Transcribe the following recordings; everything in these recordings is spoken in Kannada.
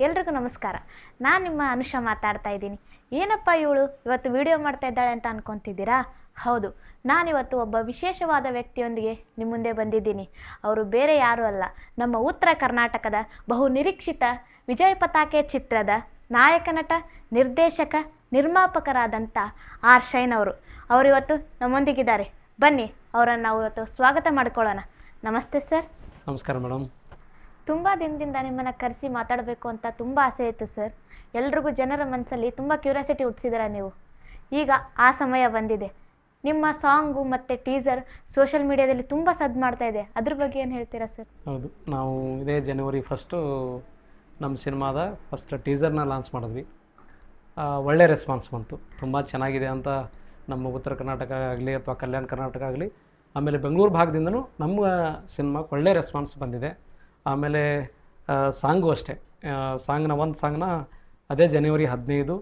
ಎಲ್ರಿಗೂ ನಮಸ್ಕಾರ. ನಾನು ನಿಮ್ಮ ಅನುಷಾ ಮಾತಾಡ್ತಾ ಇದ್ದೀನಿ. ಏನಪ್ಪ ಇವಳು? ಇವತ್ತು ವಿಡಿಯೋ ಮಾಡ್ತಾ ಇದ್ದಾಳೆ ಅಂತ ಅನ್ಕೊತಿದ್ದೀರಾ? ಹೌದು. ನಾನಿವತ್ತು ಒಬ್ಬ ವಿಶೇಷವಾದ ವ್ಯಕ್ತಿಯೊಂದಿಗೆ ನಿಮ್ಮ ಮುಂದೆ ಬಂದಿದ್ದೀನಿ. ಅವರು ಬೇರೆ ಯಾರೂ ಅಲ್ಲ. ನಮ್ಮ ಉತ್ತರ ಕರ್ನಾಟಕದ ಬಹು ನಿರೀಕ್ಷಿತ ವಿಜಯ ಪತಾಕೆ ಚಿತ್ರದ ನಾಯಕ ನಟ, ನಿರ್ದೇಶಕ ನಿರ್ಮಾಪಕರಾದಂಥ ಆರ್ ಶೈನ್ ಅವರು. ಅವರಿವತ್ತು ನಮ್ಮೊಂದಿಗಿದ್ದಾರೆ. ಬನ್ನಿ, ಅವರನ್ನು ನಾವು ಇವತ್ತು ಸ್ವಾಗತ ಮಾಡ್ಕೊಳ್ಳೋಣ. ನಮಸ್ತೆ ಸರ್. ನಮಸ್ಕಾರ ಮೇಡಮ್. ತುಂಬ ದಿನದಿಂದ ನಿಮ್ಮನ್ನು ಕರೆಸಿ ಮಾತಾಡಬೇಕು ಅಂತ ತುಂಬ ಆಸೆ ಇತ್ತು ಸರ್. ಎಲ್ರಿಗೂ ಜನರ ಮನಸ್ಸಲ್ಲಿ ತುಂಬ ಕ್ಯೂರಿಯಾಸಿಟಿ ಹುಟ್ಟಿಸಿದ್ದೀರ ನೀವು. ಈಗ ಆ ಸಮಯ ಬಂದಿದೆ. ನಿಮ್ಮ ಸಾಂಗು ಮತ್ತು ಟೀಸರ್ ಸೋಷಿಯಲ್ ಮೀಡಿಯಾದಲ್ಲಿ ತುಂಬ ಸದ್ದು ಮಾಡ್ತಾ ಇದೆ. ಅದ್ರ ಬಗ್ಗೆ ಏನು ಹೇಳ್ತೀರಾ ಸರ್? ಹೌದು, ನಾವು ಇದೇ ಜನವರಿ ಫಸ್ಟು ನಮ್ಮ ಸಿನಿಮಾದ ಫಸ್ಟ್ ಟೀಸರ್ನ ಲಾಂಚ್ ಮಾಡಿದ್ವಿ. ಒಳ್ಳೆ ರೆಸ್ಪಾನ್ಸ್ ಬಂತು. ತುಂಬ ಚೆನ್ನಾಗಿದೆ ಅಂತ ನಮ್ಮ ಉತ್ತರ ಕರ್ನಾಟಕ ಆಗಲಿ ಅಥವಾ ಕಲ್ಯಾಣ ಕರ್ನಾಟಕ ಆಗಲಿ, ಆಮೇಲೆ ಬೆಂಗಳೂರು ಭಾಗದಿಂದನೂ ನಮ್ಮ ಸಿನಿಮಾಕ್ಕೆ ಒಳ್ಳೆ ರೆಸ್ಪಾನ್ಸ್ ಬಂದಿದೆ. ಆಮೇಲೆ ಸಾಂಗು ಅಷ್ಟೇ. ಸಾಂಗ್ನ ಒಂದು ಸಾಂಗ್ನ ಅದೇ ಜನವರಿ ಹದಿನೈದು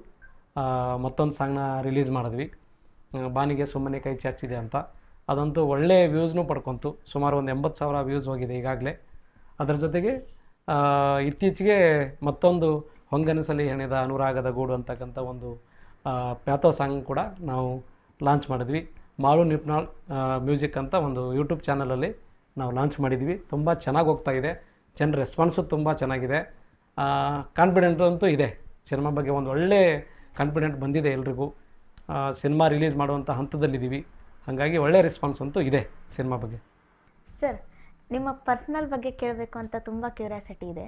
ಮತ್ತೊಂದು ಸಾಂಗ್ನ ರಿಲೀಸ್ ಮಾಡಿದ್ವಿ. ಬಾನಿಗೆ ಸುಮ್ಮನೆ ಕೈ ಚಾಚಿದೆ ಅಂತ. ಅದಂತೂ ಒಳ್ಳೆ ವ್ಯೂಸ್ನೂ ಪಡ್ಕೊಂತು. ಸುಮಾರು ಒಂದು ಎಂಬತ್ತು ಸಾವಿರ ವ್ಯೂಸ್ ಹೋಗಿದೆ ಈಗಾಗಲೇ. ಅದರ ಜೊತೆಗೆ ಇತ್ತೀಚೆಗೆ ಮತ್ತೊಂದು ಹೊಂಗನಸಲಿ ಹೆಣೆದ ಅನುರಾಗದ ಗೂಡು ಅಂತಕ್ಕಂಥ ಒಂದು ಪ್ಯಾಥೋ ಸಾಂಗ್ ಕೂಡ ನಾವು ಲಾಂಚ್ ಮಾಡಿದ್ವಿ. ಮಾಳು ನಿಪ್ನಾಳ್ ಮ್ಯೂಸಿಕ್ ಅಂತ ಒಂದು ಯೂಟ್ಯೂಬ್ ಚಾನಲಲ್ಲಿ ನಾವು ಲಾಂಚ್ ಮಾಡಿದ್ವಿ. ತುಂಬ ಚೆನ್ನಾಗಿ ಹೋಗ್ತಾ ಇದೆ. ಜನರ ರೆಸ್ಪಾನ್ಸು ತುಂಬ ಚೆನ್ನಾಗಿದೆ. ಕಾನ್ಫಿಡೆಂಟ್ ಅಂತೂ ಇದೆ. ಸಿನಿಮಾ ಬಗ್ಗೆ ಒಂದು ಒಳ್ಳೆ ಕಾನ್ಫಿಡೆಂಟ್ ಬಂದಿದೆ ಎಲ್ರಿಗೂ. ಸಿನಿಮಾ ರಿಲೀಸ್ ಮಾಡುವಂಥ ಹಂತದಲ್ಲಿದ್ದೀವಿ. ಹಾಗಾಗಿ ಒಳ್ಳೆ ರೆಸ್ಪಾನ್ಸ್ ಅಂತೂ ಇದೆ ಸಿನಿಮಾ ಬಗ್ಗೆ. ಸರ್ ನಿಮ್ಮ ಪರ್ಸ್ನಲ್ ಬಗ್ಗೆ ಕೇಳಬೇಕು ಅಂತ ತುಂಬ ಕ್ಯೂರಿಯಾಸಿಟಿ ಇದೆ.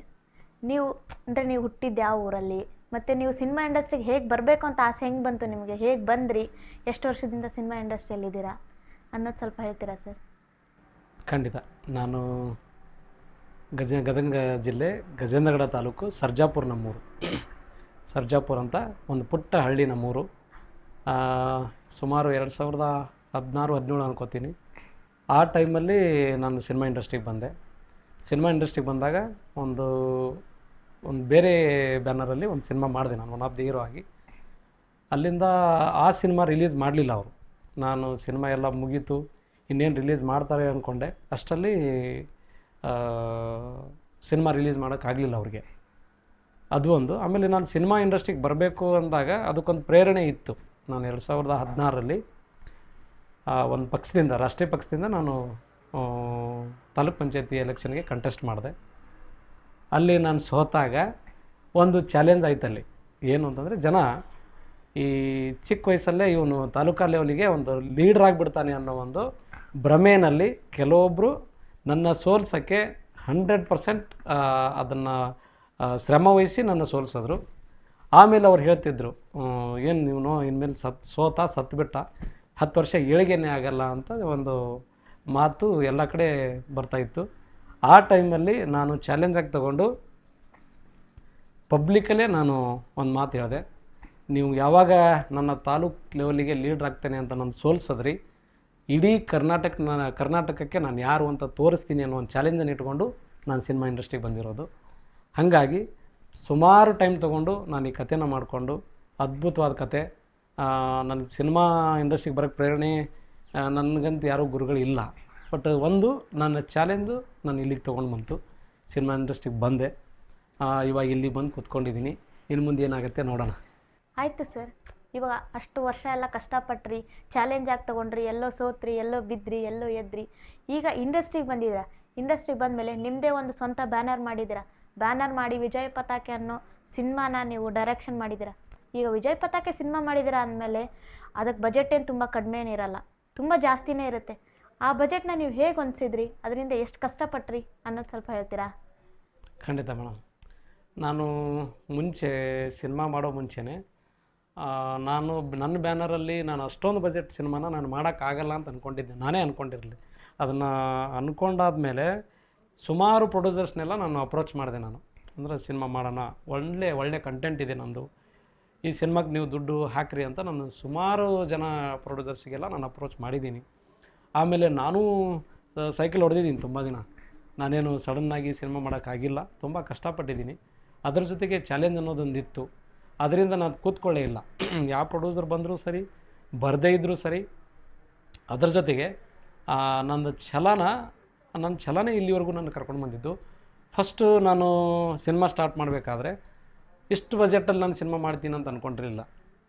ನೀವು ಅಂದರೆ ನೀವು ಹುಟ್ಟಿದ್ದು ಯಾವ ಊರಲ್ಲಿ ಮತ್ತು ನೀವು ಸಿನಿಮಾ ಇಂಡಸ್ಟ್ರಿಗೆ ಹೇಗೆ ಬರಬೇಕು ಅಂತ ಆಸೆ ಹೆಂಗೆ ಬಂತು ನಿಮಗೆ? ಹೇಗೆ ಬಂದ್ರಿ? ಎಷ್ಟು ವರ್ಷದಿಂದ ಸಿನಿಮಾ ಇಂಡಸ್ಟ್ರಿಯಲ್ಲಿದ್ದೀರಾ ಅನ್ನೋದು ಸ್ವಲ್ಪ ಹೇಳ್ತೀರಾ ಸರ್ ಖಂಡಿತ. ನಾನು ಗಜ, ಗದಗ ಜಿಲ್ಲೆ ಗಜೇಂದ್ರಗಡ ತಾಲೂಕು ಸರ್ಜಾಪುರ ನಮ್ಮೂರು. ಸರ್ಜಾಪುರ ಅಂತ ಒಂದು ಪುಟ್ಟ ಹಳ್ಳಿ ನಮ್ಮೂರು. ಸುಮಾರು ಎರಡು ಸಾವಿರದ ಹದಿನಾರು, ಹದಿನೇಳು ಅನ್ಕೋತೀನಿ. ಆ ಟೈಮಲ್ಲಿ ನಾನು ಸಿನಿಮಾ ಇಂಡಸ್ಟ್ರಿಗೆ ಬಂದೆ. ಸಿನಿಮಾ ಇಂಡಸ್ಟ್ರಿಗೆ ಬಂದಾಗ ಒಂದು ಒಂದು ಬೇರೆ ಬ್ಯಾನರಲ್ಲಿ ಒಂದು ಸಿನಿಮಾ ಮಾಡಿದೆ ನಾನು, ಒನ್ ಆಫ್ ದಿ ಹೀರೋ ಆಗಿ. ಅಲ್ಲಿಂದ ಆ ಸಿನಿಮಾ ರಿಲೀಸ್ ಮಾಡಲಿಲ್ಲ ಅವರು. ನಾನು ಸಿನಿಮಾ ಎಲ್ಲ ಮುಗೀತು, ಇನ್ನೇನು ರಿಲೀಸ್ ಮಾಡ್ತಾರೆ ಅಂದ್ಕೊಂಡೆ ಅಷ್ಟರಲ್ಲಿ ಸಿನಿಮಾ ರಿಲೀಸ್ ಮಾಡೋಕ್ಕಾಗಲಿಲ್ಲ ಅವ್ರಿಗೆ. ಅದು ಒಂದು. ಆಮೇಲೆ ನಾನು ಸಿನಿಮಾ ಇಂಡಸ್ಟ್ರಿಗೆ ಬರಬೇಕು ಅಂದಾಗ ಅದಕ್ಕೊಂದು ಪ್ರೇರಣೆ ಇತ್ತು. ನಾನು ಎರಡು ಸಾವಿರದ ಹದಿನಾರರಲ್ಲಿ ಒಂದು ಪಕ್ಷದಿಂದ, ರಾಷ್ಟ್ರೀಯ ಪಕ್ಷದಿಂದ ನಾನು ತಾಲೂಕು ಪಂಚಾಯತಿ ಎಲೆಕ್ಷನ್ಗೆ ಕಂಟೆಸ್ಟ್ ಮಾಡಿದೆ. ಅಲ್ಲಿ ನಾನು ಸೋತಾಗ ಒಂದು ಚಾಲೆಂಜ್ ಆಯ್ತಲ್ಲಿ ಏನು ಅಂತಂದರೆ ಜನ ಈ ಚಿಕ್ಕ ವಯಸ್ಸಲ್ಲೇ ಇವನು ತಾಲೂಕಾ ಲೆವೆಲಿಗೆ ಒಂದು ಲೀಡ್ರ್ ಆಗಿಬಿಡ್ತಾನೆ ಅನ್ನೋ ಒಂದು ಭ್ರಮೆಯಲ್ಲಿ ಕೆಲವೊಬ್ಬರು ನನ್ನ ಸೋಲ್ಸೋಕ್ಕೆ ಹಂಡ್ರೆಡ್ ಪರ್ಸೆಂಟ್ ಅದನ್ನು ಶ್ರಮ ವಹಿಸಿ ನನ್ನ ಸೋಲ್ಸಿದ್ರು. ಆಮೇಲೆ ಅವ್ರು ಹೇಳ್ತಿದ್ರು ಏನು ನೀವು ಇನ್ಮೇಲೆ ಸತ್, ಸೋತ ಸತ್ಬಿಟ್ಟ, ಹತ್ತು ವರ್ಷ ಏಳಿಗೆನೇ ಆಗಲ್ಲ ಅಂತ ಒಂದು ಮಾತು ಎಲ್ಲ ಕಡೆ ಬರ್ತಾಯಿತ್ತು ಆ ಟೈಮಲ್ಲಿ ನಾನು ಚಾಲೆಂಜಾಗಿ ತಗೊಂಡು ಪಬ್ಲಿಕಲ್ಲೇ ನಾನು ಒಂದು ಮಾತು ಹೇಳಿದೆ. ನೀವು ಯಾವಾಗ ನನ್ನ ತಾಲೂಕ್ ಲೆವೆಲಿಗೆ ಲೀಡ್ರ್ ಆಗ್ತೇನೆ ಅಂತ ನಾನು ಸೋಲ್ಸಿದ್ರಿ ಇಡೀ ಕರ್ನಾಟಕ ಕರ್ನಾಟಕಕ್ಕೆ ನಾನು ಯಾರು ಅಂತ ತೋರಿಸ್ತೀನಿ ಅನ್ನೋ ಒಂದು ಚಾಲೆಂಜನ್ನು ಇಟ್ಕೊಂಡು ನಾನು ಸಿನಿಮಾ ಇಂಡಸ್ಟ್ರಿಗೆ ಬಂದಿರೋದು. ಹಾಗಾಗಿ ಸುಮಾರು ಟೈಮ್ ತೊಗೊಂಡು ನಾನು ಈ ಕಥೆನ ಮಾಡಿಕೊಂಡು ಅದ್ಭುತವಾದ ಕತೆ ನನ್ನ ಸಿನಿಮಾ ಇಂಡಸ್ಟ್ರಿಗೆ ಬರೋಕ್ಕೆ ಪ್ರೇರಣೆ ನನಗಂತ ಯಾರೂ ಗುರುಗಳು ಗುರುಗಳಿಲ್ಲ ಬಟ್ ಒಂದು ನನ್ನ ಚಾಲೆಂಜು ನಾನು ಇಲ್ಲಿಗೆ ತೊಗೊಂಡು ಬಂತು. ಸಿನಿಮಾ ಇಂಡಸ್ಟ್ರಿಗೆ ಬಂದೆ. ಇವಾಗ ಇಲ್ಲಿ ಬಂದು ಕೂತ್ಕೊಂಡಿದ್ದೀನಿ. ಇನ್ನು ಮುಂದೆ ಏನಾಗುತ್ತೆ ನೋಡೋಣ. ಆಯಿತು ಸರ್. ಇವಾಗ ಅಷ್ಟು ವರ್ಷ ಎಲ್ಲ ಕಷ್ಟಪಟ್ರಿ ಚಾಲೆಂಜ್ ಆಗಿ ತೊಗೊಂಡ್ರಿ, ಎಲ್ಲೋ ಸೋತ್ರಿ, ಎಲ್ಲೋ ಬಿದ್ರಿ, ಎಲ್ಲೋ ಎದ್ರಿ. ಈಗ ಇಂಡಸ್ಟ್ರಿಗೆ ಬಂದಿದ್ದೀರಾ? ಇಂಡಸ್ಟ್ರಿಗೆ ಬಂದಮೇಲೆ ನಿಮ್ಮದೇ ಒಂದು ಸ್ವಂತ ಬ್ಯಾನರ್ ಮಾಡಿದ್ದೀರಾ? ಬ್ಯಾನರ್ ಮಾಡಿ ವಿಜಯ್ ಪತಾಕೆ ಅನ್ನೋ ಸಿನಿಮಾನ ನೀವು ಡೈರೆಕ್ಷನ್ ಮಾಡಿದ್ದೀರಾ? ಈಗ ವಿಜಯ್ ಪತಾಕೆ ಸಿನಿಮಾ ಮಾಡಿದ್ದೀರಾ ಅಂದಮೇಲೆ ಅದಕ್ಕೆ ಬಜೆಟ್ ಏನು ತುಂಬ ಕಡಿಮೆ ಇರಲ್ಲ. ತುಂಬ ಜಾಸ್ತಿನೇ ಇರುತ್ತೆ. ಆ ಬಜೆಟ್ನ ನೀವು ಹೇಗೆ ಹೊಂದಿಸಿದ್ರಿ? ಅದರಿಂದ ಎಷ್ಟು ಕಷ್ಟಪಟ್ರಿ ಅನ್ನೋದು ಸ್ವಲ್ಪ ಹೇಳ್ತೀರಾ? ಖಂಡಿತ ಮೇಡಮ್. ನಾನು ಮುಂಚೆ ಸಿನಿಮಾ ಮಾಡೋ ಮುಂಚೆನೇ ನಾನು ನನ್ನ ಬ್ಯಾನರಲ್ಲಿ ನಾನು ಅಷ್ಟೊಂದು ಬಜೆಟ್ ಸಿನಿಮಾನ ನಾನು ಮಾಡೋಕ್ಕಾಗಲ್ಲ ಅಂತ ಅಂದ್ಕೊಂಡಿದ್ದೆ ನಾನೇ ಅಂದ್ಕೊಂಡಿರಲಿ ಅದನ್ನು ಅಂದ್ಕೊಂಡಾದ್ಮೇಲೆ ಸುಮಾರು ಪ್ರೊಡ್ಯೂಸರ್ಸ್ನೆಲ್ಲ ನಾನು ಅಪ್ರೋಚ್ ಮಾಡಿದೆ ನಾನು. ಅಂದರೆ ಸಿನಿಮಾ ಮಾಡೋಣ, ಒಳ್ಳೆ ಒಳ್ಳೆ ಕಂಟೆಂಟ್ ಇದೆ ನಂದು ಈ ಸಿನಿಮಾಗೆ ನೀವು ದುಡ್ಡು ಹಾಕ್ರಿ ಅಂತ ನಾನು ಸುಮಾರು ಜನ ಪ್ರೊಡ್ಯೂಸರ್ಸಿಗೆಲ್ಲ ನಾನು ಅಪ್ರೋಚ್ ಮಾಡಿದ್ದೀನಿ. ಆಮೇಲೆ ನಾನು ಸೈಕಲ್ ಹೊಡೆದಿದ್ದೀನಿ ತುಂಬ ದಿನ. ನಾನೇನು ಸಡನ್ನಾಗಿ ಸಿನಿಮಾ ಮಾಡೋಕ್ಕಾಗಿಲ್ಲ. ತುಂಬ ಕಷ್ಟಪಟ್ಟಿದ್ದೀನಿ. ಅದರ ಜೊತೆಗೆ ಚಾಲೆಂಜ್ ಅನ್ನೋದೊಂದಿತ್ತು. ಅದರಿಂದ ನಾನು ಕೂತ್ಕೊಳ್ಳೇ ಇಲ್ಲ. ಯಾವ ಪ್ರೊಡ್ಯೂಸರ್ ಬಂದರೂ ಸರಿ, ಬರದೇ ಇದ್ದರೂ ಸರಿ, ಅದರ ಜೊತೆಗೆ ನನ್ನ ಛಲನ ನನ್ನ ಛಲನ ಇಲ್ಲಿವರೆಗೂ ನಾನು ಕರ್ಕೊಂಡು ಬಂದಿದ್ದು. ಫಸ್ಟು ನಾನು ಸಿನಿಮಾ ಸ್ಟಾರ್ಟ್ ಮಾಡಬೇಕಾದ್ರೆ, ಇಷ್ಟು ಬಜೆಟಲ್ಲಿ ನಾನು ಸಿನಿಮಾ ಮಾಡ್ತೀನಿ ಅಂತ ಅಂದ್ಕೊಂಡಿರಲಿಲ್ಲ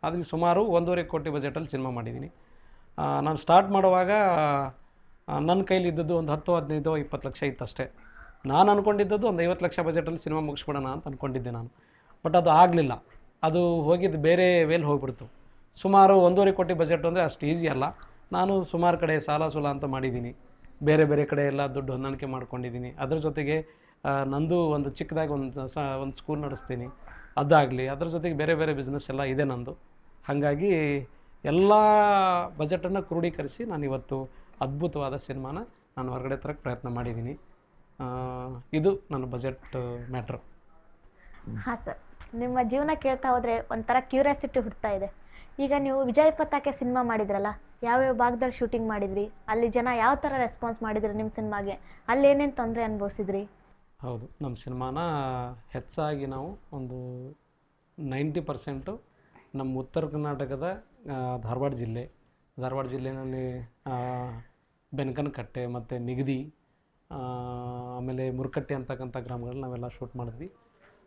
ಅದಕ್ಕೆ ಸುಮಾರು ಒಂದೂವರೆ ಕೋಟಿ ಬಜೆಟಲ್ಲಿ ಸಿನಿಮಾ ಮಾಡಿದ್ದೀನಿ. ನಾನು ಸ್ಟಾರ್ಟ್ ಮಾಡುವಾಗ ನನ್ನ ಕೈಲಿ ಇದ್ದದ್ದು ಒಂದು ಹತ್ತು, ಹದಿನೈದು, ಇಪ್ಪತ್ತು ಲಕ್ಷ ಇತ್ತು ಅಷ್ಟೇ ನಾನು ಅಂದ್ಕೊಂಡಿದ್ದದ್ದು ಒಂದು ಐವತ್ತು ಲಕ್ಷ ಬಜೆಟಲ್ಲಿ ಸಿನಿಮಾ ಮುಗಿಸ್ಬಿಡೋಣ ಅಂತ ಅಂದ್ಕೊಂಡಿದ್ದೆ ನಾನು. ಬಟ್ ಅದು ಆಗಲಿಲ್ಲ. ಅದು ಹೋಗಿದ್ದು ಬೇರೆ ವೇಲ್ ಹೋಗ್ಬಿಡ್ತು. ಸುಮಾರು ಒಂದೂವರೆ ಕೋಟಿ ಬಜೆಟ್ ಅಂದರೆ ಅಷ್ಟು ಈಸಿ ಅಲ್ಲ. ನಾನು ಸುಮಾರು ಕಡೆ ಸಾಲ ಸೂಲ ಅಂತ ಮಾಡಿದ್ದೀನಿ. ಬೇರೆ ಬೇರೆ ಕಡೆ ಎಲ್ಲ ದುಡ್ಡು ಹೊಂದಾಣಿಕೆ ಮಾಡ್ಕೊಂಡಿದ್ದೀನಿ. ಅದ್ರ ಜೊತೆಗೆ ನಂದು ಒಂದು ಚಿಕ್ಕದಾಗಿ ಒಂದು ಸ, ಒಂದು ಸ್ಕೂಲ್ ನಡೆಸ್ತೀನಿ. ಅದಾಗಲಿ, ಅದ್ರ ಜೊತೆಗೆ ಬೇರೆ ಬೇರೆ ಬಿಸ್ನೆಸ್ ಎಲ್ಲ ಇದೆ ನಂದು. ಹಾಗಾಗಿ ಎಲ್ಲ ಬಜೆಟನ್ನು ಕ್ರೋಢೀಕರಿಸಿ ನಾನು ಇವತ್ತು ಅದ್ಭುತವಾದ ಸಿನಿಮಾನ ನಾನು ಹೊರಗಡೆ ತರಕ್ಕೆ ಪ್ರಯತ್ನ ಮಾಡಿದ್ದೀನಿ. ಇದು ನನ್ನ ಬಜೆಟ್ ಮ್ಯಾಟ್ರ್ ಹಾಂ ಸರ್ ನಿಮ್ಮ ಜೀವನ ಕೇಳ್ತಾ ಹೋದರೆ ಒಂಥರ ಕ್ಯೂರಿಯಾಸಿಟಿ ಹುಡ್ತಾ ಇದೆ. ಈಗ ನೀವು ವಿಜಯ್ ಪತಾಕೆ ಸಿನಿಮಾ ಮಾಡಿದ್ರಲ್ಲ, ಯಾವ್ಯಾವ ಭಾಗದಲ್ಲಿ ಶೂಟಿಂಗ್ ಮಾಡಿದ್ರಿ? ಅಲ್ಲಿ ಜನ ಯಾವ ಥರ ರೆಸ್ಪಾನ್ಸ್ ಮಾಡಿದ್ರಿ ನಿಮ್ಮ ಸಿನಿಮಾಗೆ ಅಲ್ಲಿ ಏನೇನು ತೊಂದರೆ ಅನುಭವಿಸಿದ್ರಿ? ಹೌದು ನಮ್ಮ ಸಿನಿಮಾನ ಹೆಚ್ಚಾಗಿ ನಾವು ಒಂದು ನೈಂಟಿ ಪರ್ಸೆಂಟು ನಮ್ಮ ಉತ್ತರ ಕರ್ನಾಟಕದ ಧಾರವಾಡ ಜಿಲ್ಲೆ. ಧಾರವಾಡ ಜಿಲ್ಲೆಯಲ್ಲಿ ಬೆನಕನಕಟ್ಟೆ ಮತ್ತು ನಿಗದಿ ಆಮೇಲೆ ಮುರುಕಟ್ಟೆ ಅಂತಕ್ಕಂಥ ಗ್ರಾಮಗಳಲ್ಲಿ ನಾವೆಲ್ಲ ಶೂಟ್ ಮಾಡಿದ್ವಿ.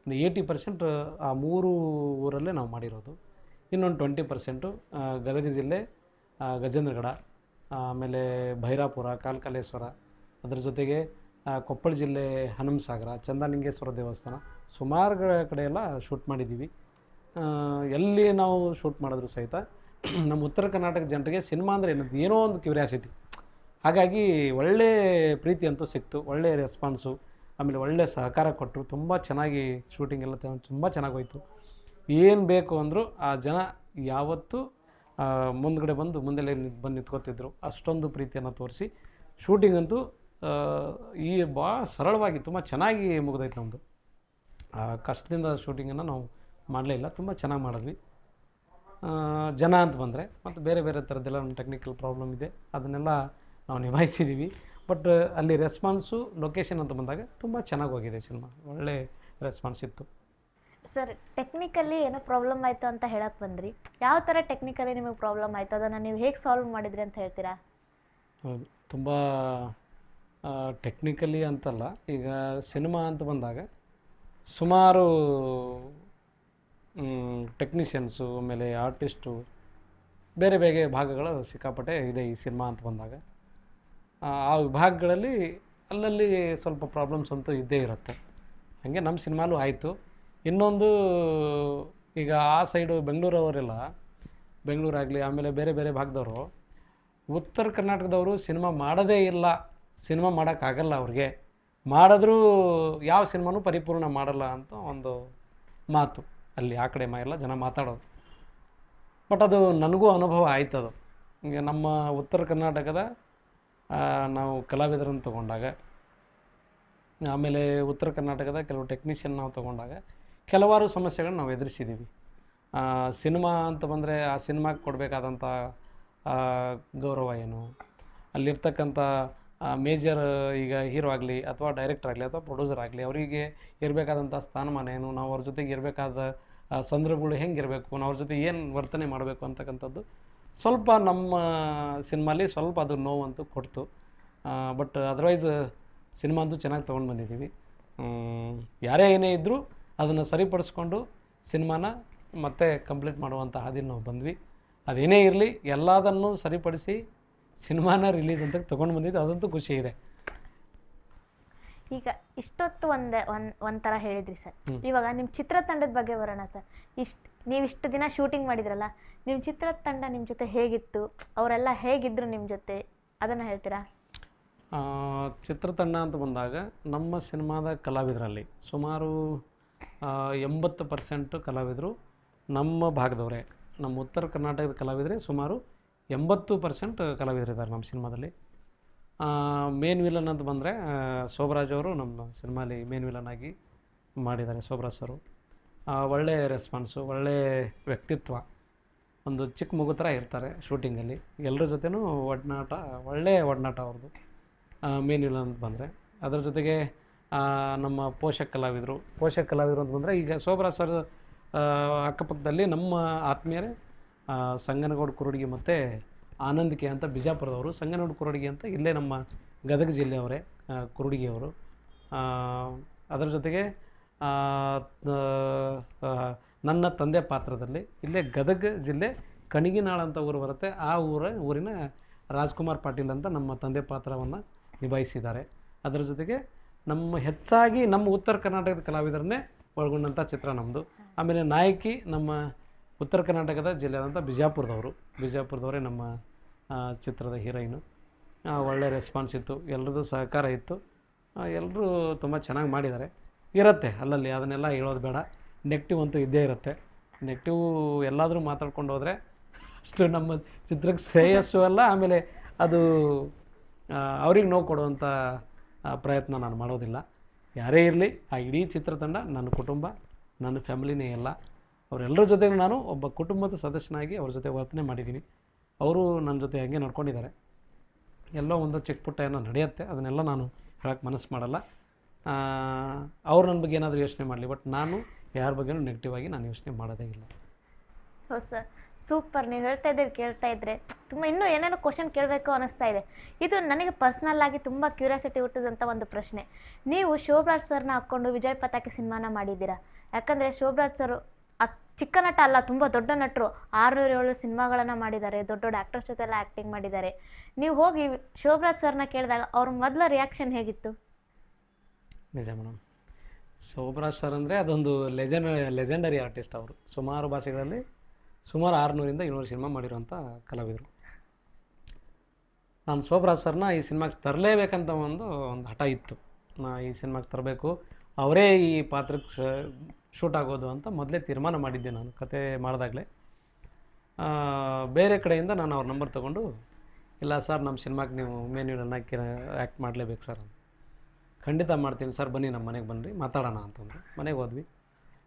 ಒಂದು ಏಯ್ಟಿ ಪರ್ಸೆಂಟ್ ಆ ಮೂರು ಊರಲ್ಲೇ ನಾವು ಮಾಡಿರೋದು. ಇನ್ನೊಂದು ಟ್ವೆಂಟಿ ಪರ್ಸೆಂಟು ಗದಗ ಜಿಲ್ಲೆ ಗಜೇಂದ್ರಗಡ, ಆಮೇಲೆ ಭೈರಾಪುರ ಕಾಲ್ಕಲೇಶ್ವರ ಅದರ ಜೊತೆಗೆ ಕೊಪ್ಪಳ ಜಿಲ್ಲೆ ಹನುಮಸಾಗರ ಚಂದನಿಂಗೇಶ್ವರ ದೇವಸ್ಥಾನ ಸುಮಾರು ಕಡೆಯೆಲ್ಲ ಶೂಟ್ ಮಾಡಿದ್ದೀವಿ. ಎಲ್ಲಿ ನಾವು ಶೂಟ್ ಮಾಡಿದ್ರು ಸಹಿತ ನಮ್ಮ ಉತ್ತರ ಕರ್ನಾಟಕ ಜನರಿಗೆ ಸಿನಿಮಾ ಅಂದರೆ ಏನದು ಏನೋ ಒಂದು ಕ್ಯೂರಿಯಾಸಿಟಿ ಹಾಗಾಗಿ ಒಳ್ಳೆ ಪ್ರೀತಿ ಅಂತೂ ಸಿಕ್ತು, ಒಳ್ಳೆ ರೆಸ್ಪಾನ್ಸು ಆಮೇಲೆ ಒಳ್ಳೆ ಸಹಕಾರ ಕೊಟ್ಟರು. ತುಂಬ ಚೆನ್ನಾಗಿ ಶೂಟಿಂಗ್ ಎಲ್ಲ ತುಂಬ ಚೆನ್ನಾಗಿ ಹೋಯಿತು. ಏನು ಬೇಕು ಅಂದರೂ ಆ ಜನ ಯಾವತ್ತೂ ಮುಂದ್ಗಡೆ ಬಂದು ಮುಂದೆಲೆ ನಿಂತ್- ಬಂದು ನಿಂತ್ಕೋತಿದ್ರು. ಅಷ್ಟೊಂದು ಪ್ರೀತಿಯನ್ನು ತೋರಿಸಿ. ಶೂಟಿಂಗ್ ಅಂತೂ ಈ ಭಾಳ ಸರಳವಾಗಿ ತುಂಬ ಚೆನ್ನಾಗಿ ಮುಗಿದೈತೆ ನಮ್ಮದು ಕಷ್ಟದಿಂದ ಶೂಟಿಂಗನ್ನು ನಾವು ಮಾಡಲೇ ಇಲ್ಲ. ತುಂಬ ಚೆನ್ನಾಗಿ ಮಾಡಿದ್ವಿ. ಜನ ಅಂತ ಬಂದರೆ, ಮತ್ತು ಬೇರೆ ಬೇರೆ ಥರದ್ದೆಲ್ಲ ನಮ್ಮ ಟೆಕ್ನಿಕಲ್ ಪ್ರಾಬ್ಲಮ್ ಇದೆ. ಅದನ್ನೆಲ್ಲ ನಾವು ನಿಭಾಯಿಸಿದ್ದೀವಿ ಬಟ್ ಅಲ್ಲಿ ರೆಸ್ಪಾನ್ಸು ಲೊಕೇಶನ್ ಅಂತ ಬಂದಾಗ ತುಂಬ ಚೆನ್ನಾಗಿ ಹೋಗಿದೆ ಸಿನಿಮಾ ಒಳ್ಳೆ ರೆಸ್ಪಾನ್ಸ್ ಇತ್ತು. ಸರ್ ಟೆಕ್ನಿಕಲಿ ಏನೋ ಪ್ರಾಬ್ಲಮ್ ಆಯಿತು ಅಂತ ಹೇಳಕ್ಕೆ ಬಂದ್ರಿ. ಯಾವ ಥರ ಟೆಕ್ನಿಕಲಿ ನಿಮಗೆ ಪ್ರಾಬ್ಲಮ್ ಆಯಿತು? ಅದನ್ನು ನೀವು ಹೇಗೆ ಸಾಲ್ವ್ ಮಾಡಿದ್ರಿ ಅಂತ ಹೇಳ್ತೀರಾ? ಹೌದು ತುಂಬ ಟೆಕ್ನಿಕಲಿ ಅಂತಲ್ಲ. ಈಗ ಸಿನಿಮಾ ಅಂತ ಬಂದಾಗ ಸುಮಾರು ಟೆಕ್ನಿಷಿಯನ್ಸು ಆಮೇಲೆ ಆರ್ಟಿಸ್ಟು ಬೇರೆ ಬೇರೆ ಭಾಗಗಳು ಸಿಕ್ಕಾಪಟ್ಟೆ ಇದೆ ಈ ಸಿನಿಮಾ ಅಂತ ಬಂದಾಗ. ಆ ವಿಭಾಗಗಳಲ್ಲಿ ಅಲ್ಲಲ್ಲಿ ಸ್ವಲ್ಪ ಪ್ರಾಬ್ಲಮ್ಸ್ ಅಂತೂ ಇದ್ದೇ ಇರುತ್ತೆ. ಹಾಗೆ ನಮ್ಮ ಸಿನಿಮಾಲೂ ಆಯಿತು. ಇನ್ನೊಂದು, ಈಗ ಆ ಸೈಡು ಬೆಂಗಳೂರವರೆಲ್ಲ ಬೆಂಗಳೂರಾಗಲಿ ಆಮೇಲೆ ಬೇರೆ ಬೇರೆ ಭಾಗದವರು, ಉತ್ತರ ಕರ್ನಾಟಕದವರು ಸಿನಿಮಾ ಮಾಡೋದೇ ಇಲ್ಲ. ಸಿನಿಮಾ ಮಾಡೋಕ್ಕಾಗಲ್ಲ ಅವ್ರಿಗೆ. ಮಾಡಿದ್ರೂ ಯಾವ ಸಿನಿಮಾನೂ ಪರಿಪೂರ್ಣ ಮಾಡಲ್ಲ ಅಂತ ಒಂದು ಮಾತು. ಅಲ್ಲಿ ಆ ಕಡೆ ಎಲ್ಲ ಜನ ಮಾತಾಡೋದು. ಬಟ್ ಅದು ನನಗೂ ಅನುಭವ ಆಯ್ತದು. ಹಿಂಗೆ ನಮ್ಮ ಉತ್ತರ ಕರ್ನಾಟಕದ ನಾವು ಕಲಾವಿದರನ್ನು ತಗೊಂಡಾಗ, ಆಮೇಲೆ ಉತ್ತರ ಕರ್ನಾಟಕದ ಕೆಲವು ಟೆಕ್ನಿಷಿಯನ್ ನಾವು ತಗೊಂಡಾಗ ಕೆಲವಾರು ಸಮಸ್ಯೆಗಳನ್ನ ನಾವು ಎದುರಿಸಿದ್ದೀವಿ ಸಿನಿಮಾ ಅಂತ ಬಂದರೆ ಆ ಸಿನಿಮಾಗೆ ಕೊಡಬೇಕಾದಂಥ ಗೌರವ ಏನು? ಅಲ್ಲಿರ್ತಕ್ಕಂಥ ಮೇಜರ್ ಈಗ ಹೀರೋ ಆಗಲಿ ಅಥವಾ ಡೈರೆಕ್ಟರ್ ಆಗಲಿ ಅಥವಾ ಪ್ರೊಡ್ಯೂಸರ್ ಆಗಲಿ ಅವರಿಗೆ ಇರಬೇಕಾದಂಥ ಸ್ಥಾನಮಾನ ಏನು? ನಾವು ಅವ್ರ ಜೊತೆಗೆ ಇರಬೇಕಾದ ಸಂದರ್ಭಗಳು ಹೆಂಗಿರಬೇಕು? ನಾವು ಅವ್ರ ಜೊತೆ ಏನು ವರ್ತನೆ ಮಾಡಬೇಕು ಅಂತಕ್ಕಂಥದ್ದು ಸ್ವಲ್ಪ ನಮ್ಮ ಸಿನಿಮಾಲಿ ಸ್ವಲ್ಪ ಅದು ನೋವಂತೂ ಕೊಡ್ತು. ಬಟ್ ಅದರ್ವೈಸ್ ಸಿನಿಮಾ ಅಂತೂ ಚೆನ್ನಾಗಿ ತೊಗೊಂಡು ಬಂದಿದ್ದೀವಿ. ಯಾರೇ ಏನೇ ಇದ್ದರೂ ಅದನ್ನು ಸರಿಪಡಿಸ್ಕೊಂಡು ಸಿನಿಮಾನ ಮತ್ತೆ ಕಂಪ್ಲೀಟ್ ಮಾಡುವಂಥ ಹಾದಿ ನಾವು ಬಂದ್ವಿ. ಅದೇನೇ ಇರಲಿ ಎಲ್ಲದನ್ನು ಸರಿಪಡಿಸಿ ಸಿನಿಮಾನ ರಿಲೀಸ್ ಅಂತ ತೊಗೊಂಡು ಬಂದಿದ್ದು ಅದಂತೂ ಖುಷಿ ಇದೆ. ಈಗ ಇಷ್ಟೊತ್ತು ಒಂದೇ ಒಂದು ಒಂಥರ ಹೇಳಿದ್ರಿ ಸರ್. ಇವಾಗ ನಿಮ್ಮ ಚಿತ್ರತಂಡದ ಬಗ್ಗೆ ಬರೋಣ ಸರ್. ಇಷ್ಟು ನೀವು ಇಷ್ಟು ದಿನ ಶೂಟಿಂಗ್ ಮಾಡಿದ್ರಲ್ಲ ನಿಮ್ಮ ಚಿತ್ರದ ತಂಡ ನಿಮ್ಮ ಜೊತೆ ಹೇಗಿತ್ತು? ಅವರೆಲ್ಲ ಹೇಗಿದ್ರು ನಿಮ್ಮ ಜೊತೆ? ಅದನ್ನು ಹೇಳ್ತೀರಾ? ಚಿತ್ರತಂಡ ಅಂತ ಬಂದಾಗ ನಮ್ಮ ಸಿನಿಮಾದ ಕಲಾವಿದರಲ್ಲಿ ಸುಮಾರು ಎಂಬತ್ತು ಪರ್ಸೆಂಟು ಕಲಾವಿದರು ನಮ್ಮ ಭಾಗದವರೇ. ನಮ್ಮ ಉತ್ತರ ಕರ್ನಾಟಕದ ಕಲಾವಿದರೇ ಸುಮಾರು ಎಂಬತ್ತು ಪರ್ಸೆಂಟ್ ಕಲಾವಿದರಿದ್ದಾರೆ ನಮ್ಮ ಸಿನಿಮಾದಲ್ಲಿ. ಮೇನ್ ವಿಲನ್ ಅಂತ ಬಂದರೆ ಸೋಬರಾಜ್ ಅವರು ನಮ್ಮ ಸಿನಿಮಾಲಿ ಮೇನ್ ವಿಲನ್ ಆಗಿ ಮಾಡಿದ್ದಾರೆ ಶೋಭರಾಜ್ ಸರು. ಒಳ್ಳೆಯ ಒಳ್ಳೆ ರೆಸ್ಪಾನ್ಸು ಒಳ್ಳೆಯ ವ್ಯಕ್ತಿತ್ವ. ಒಂದು ಚಿಕ್ಕ ಮಗು ಥರ ಇರ್ತಾರೆ ಶೂಟಿಂಗಲ್ಲಿ. ಎಲ್ಲರ ಜೊತೆನೂ ಒಡನಾಟ ಒಳ್ಳೆಯ ಒಡನಾಟ ಅವ್ರದ್ದು ಮೇನ್ ಇಲ್ಲ ಅಂತ ಬಂದರೆ. ಅದರ ಜೊತೆಗೆ ನಮ್ಮ ಪೋಷಕ ಕಲಾವಿದರು. ಪೋಷಕ ಕಲಾವಿದರು ಅಂತ ಬಂದರೆ ಈಗ ಶೋಭರಾಜ್ ಸರ್ ಅಕ್ಕಪಕ್ಕದಲ್ಲಿ ನಮ್ಮ ಆತ್ಮೀಯರೇ ಸಂಗನಗೌಡ ಕುರುಡಿಗೆ ಮತ್ತು ಆನಂದಿಕೆ ಅಂತ ಬಿಜಾಪುರದವರು. ಸಂಗನಗೌಡ ಕುರುಡಿಗೆ ಅಂತ ಇಲ್ಲೇ ನಮ್ಮ ಗದಗ ಜಿಲ್ಲೆಯವರೇ ಕುರುಡಿಗೆಯವರು ಅದರ ಜೊತೆಗೆ ನನ್ನ ತಂದೆ ಪಾತ್ರದಲ್ಲಿ. ಇಲ್ಲೇ ಗದಗ ಜಿಲ್ಲೆ ಕಣಿಗಿನಾಳ ಅಂತ ಊರು ಬರುತ್ತೆ. ಆ ಊರ, ಊರಿನ ರಾಜ್ಕುಮಾರ್ ಪಾಟೀಲ್ ಅಂತ ನಮ್ಮ ತಂದೆ ಪಾತ್ರವನ್ನು ನಿಭಾಯಿಸಿದ್ದಾರೆ. ಅದರ ಜೊತೆಗೆ ನಮ್ಮ ಹೆಚ್ಚಾಗಿ ನಮ್ಮ ಉತ್ತರ ಕರ್ನಾಟಕದ ಕಲಾವಿದರನ್ನೇ ಒಳಗೊಂಡಂಥ ಚಿತ್ರ ನಮ್ಮದು ಆಮೇಲೆ ನಾಯಕಿ ನಮ್ಮ ಉತ್ತರ ಕರ್ನಾಟಕದ ಜಿಲ್ಲೆಯಾದಂಥ ಬಿಜಾಪುರದವರು. ಬಿಜಾಪುರದವರೇ ನಮ್ಮ ಚಿತ್ರದ ಹೀರೋಯಿನು. ಒಳ್ಳೆ ರೆಸ್ಪಾನ್ಸ್ ಇತ್ತು. ಎಲ್ಲರದ್ದು ಸಹಕಾರ ಇತ್ತು. ಎಲ್ಲರೂ ತುಂಬ ಚೆನ್ನಾಗಿ ಮಾಡಿದ್ದಾರೆ. ಇರುತ್ತೆ ಅಲ್ಲಲ್ಲಿ, ಅದನ್ನೆಲ್ಲ ಹೇಳೋದು ಬೇಡ. ನೆಗೆಟಿವ್ ಅಂತೂ ಇದ್ದೇ ಇರುತ್ತೆ. ನೆಗೆಟಿವ್ ಎಲ್ಲಾದರೂ ಮಾತಾಡ್ಕೊಂಡು ಹೋದರೆ ಅಷ್ಟು ನಮ್ಮ ಚಿತ್ರಕ್ಕೆ ಶ್ರೇಯಸ್ಸು ಅಲ್ಲ, ಆಮೇಲೆ ಅದು ಅವ್ರಿಗೆ ನೋವು ಕೊಡುವಂಥ ಪ್ರಯತ್ನ ನಾನು ಮಾಡೋದಿಲ್ಲ. ಯಾರೇ ಇರಲಿ, ಆ ಇಡೀ ಚಿತ್ರತಂಡ ನನ್ನ ಕುಟುಂಬ, ನನ್ನ ಫ್ಯಾಮಿಲಿನೇ ಎಲ್ಲ. ಅವರೆಲ್ಲರ ಜೊತೆ ನಾನು ಒಬ್ಬ ಕುಟುಂಬದ ಸದಸ್ಯನಾಗಿ ಅವ್ರ ಜೊತೆ ವರ್ತನೆ ಮಾಡಿದ್ದೀನಿ. ಅವರು ನನ್ನ ಜೊತೆ ಹಂಗೆ ನಡ್ಕೊಂಡಿದ್ದಾರೆ. ಎಲ್ಲೋ ಒಂದು ಚಿಕ್ಕ ಪುಟ್ಟ ಏನೋ ನಡೆಯುತ್ತೆ, ಅದನ್ನೆಲ್ಲ ನಾನು ಹೇಳಕ್ಕೆ ಮನಸ್ಸು ಮಾಡಲ್ಲ. ಅವ್ರು ನನ್ನ ಬಗ್ಗೆ ಏನಾದರೂ ಯೋಚನೆ ಮಾಡಲಿ, ಬಟ್ ನಾನು ಯಾರ ಬಗ್ಗೆನೂ ನೆಗೆಟಿವ್ ಆಗಿ ನಾನು ಯೋಚನೆ ಮಾಡೋದೇ ಇಲ್ಲ. ಹೌದು ಸರ್. ಸೂಪರ್. ನೀವು ಹೇಳ್ತಾ ಇದ್ದೀರಿ ಕೇಳ್ತಾ ಇದ್ರೆ. ತುಂಬ ಇನ್ನೂ ಏನೇನೋ ಕ್ವಶನ್ ಕೇಳಬೇಕು ಅನಿಸ್ತಾ ಇದೆ. ಇದು ನನಗೆ ಪರ್ಸ್ನಲ್ ಆಗಿ ತುಂಬ ಕ್ಯೂರಿಯಾಸಿಟಿ ಹುಟ್ಟಿದಂಥ ಒಂದು ಪ್ರಶ್ನೆ. ನೀವು ಶೋಭರಾಜ್ ಸರ್ನ ಹಾಕ್ಕೊಂಡು ವಿಜಯ್ ಪತಾಕಿ ಸಿನಿಮಾನ ಮಾಡಿದ್ದೀರಾ? ಯಾಕಂದರೆ ಶೋಭರಾಜ್ ಸರ್ ಚಿಕ್ಕ ನಟ ಅಲ್ಲ ತುಂಬ ದೊಡ್ಡ ನಟರು. ಆರುನೂರು ಏಳು ಸಿನಿಮಾಗಳನ್ನು ಮಾಡಿದ್ದಾರೆ ದೊಡ್ಡ ದೊಡ್ಡ ಆ್ಯಕ್ಟರ್ಸ್ ಜೊತೆ ಎಲ್ಲ ಆ್ಯಕ್ಟಿಂಗ್ ಮಾಡಿದ್ದಾರೆ. ನೀವು ಹೋಗಿ ಶೋಭರಾಜ್ ಸರ್ನ ಕೇಳಿದಾಗ ಅವ್ರ ಮೊದಲ ರಿಯಾಕ್ಷನ್ ಹೇಗಿತ್ತು? ನಿಜ ಮೇಡಮ್ ಸೋಬ್ರಾಜ್ ಸರ್ ಅಂದರೆ ಅದೊಂದು ಲೆಜೆಂಡ್ ಲೆಜೆಂಡರಿ ಆರ್ಟಿಸ್ಟ್ ಅವರು. ಸುಮಾರು ಭಾಷೆಗಳಲ್ಲಿ ಸುಮಾರು ಆರುನೂರಿಂದ ಏಳ್ನೂರು ಸಿನಿಮಾ ಮಾಡಿರುವಂಥ ಕಲಾವಿದರು. ನಾನು ಶೋಭರಾಜ್ ಸರ್ನ ಈ ಸಿನಿಮಾಗೆ ತರಲೇಬೇಕಂತ ಒಂದು ಒಂದು ಹಠ ಇತ್ತು. ನಾ ಈ ಸಿನಿಮಾಗೆ ತರಬೇಕು, ಅವರೇ ಈ ಪಾತ್ರಕ್ಕೆ ಶೂಟ್ ಆಗೋದು ಅಂತ ಮೊದಲೇ ತೀರ್ಮಾನ ಮಾಡಿದ್ದೆ ನಾನು ಕತೆ ಮಾಡಿದಾಗಲೇ. ಬೇರೆ ಕಡೆಯಿಂದ ನಾನು ಅವ್ರ ನಂಬರ್ ತೊಗೊಂಡು, ಇಲ್ಲ ಸರ್ ನಮ್ಮ ಸಿನಿಮಾಗೆ ನೀವು ಮೇನ್ ಹಾಕಿ ಆ್ಯಕ್ಟ್ ಮಾಡಲೇಬೇಕು ಸರ್ ಅಂತ. ಖಂಡಿತ ಮಾಡ್ತೀನಿ. ಸರ್, ಬನ್ನಿ, ನಮ್ಮ ಮನೆಗೆ ಬನ್ನಿರಿ ಮಾತಾಡೋಣ ಅಂತಂದರು. ಮನೆಗೆ ಹೋದ್ವಿ.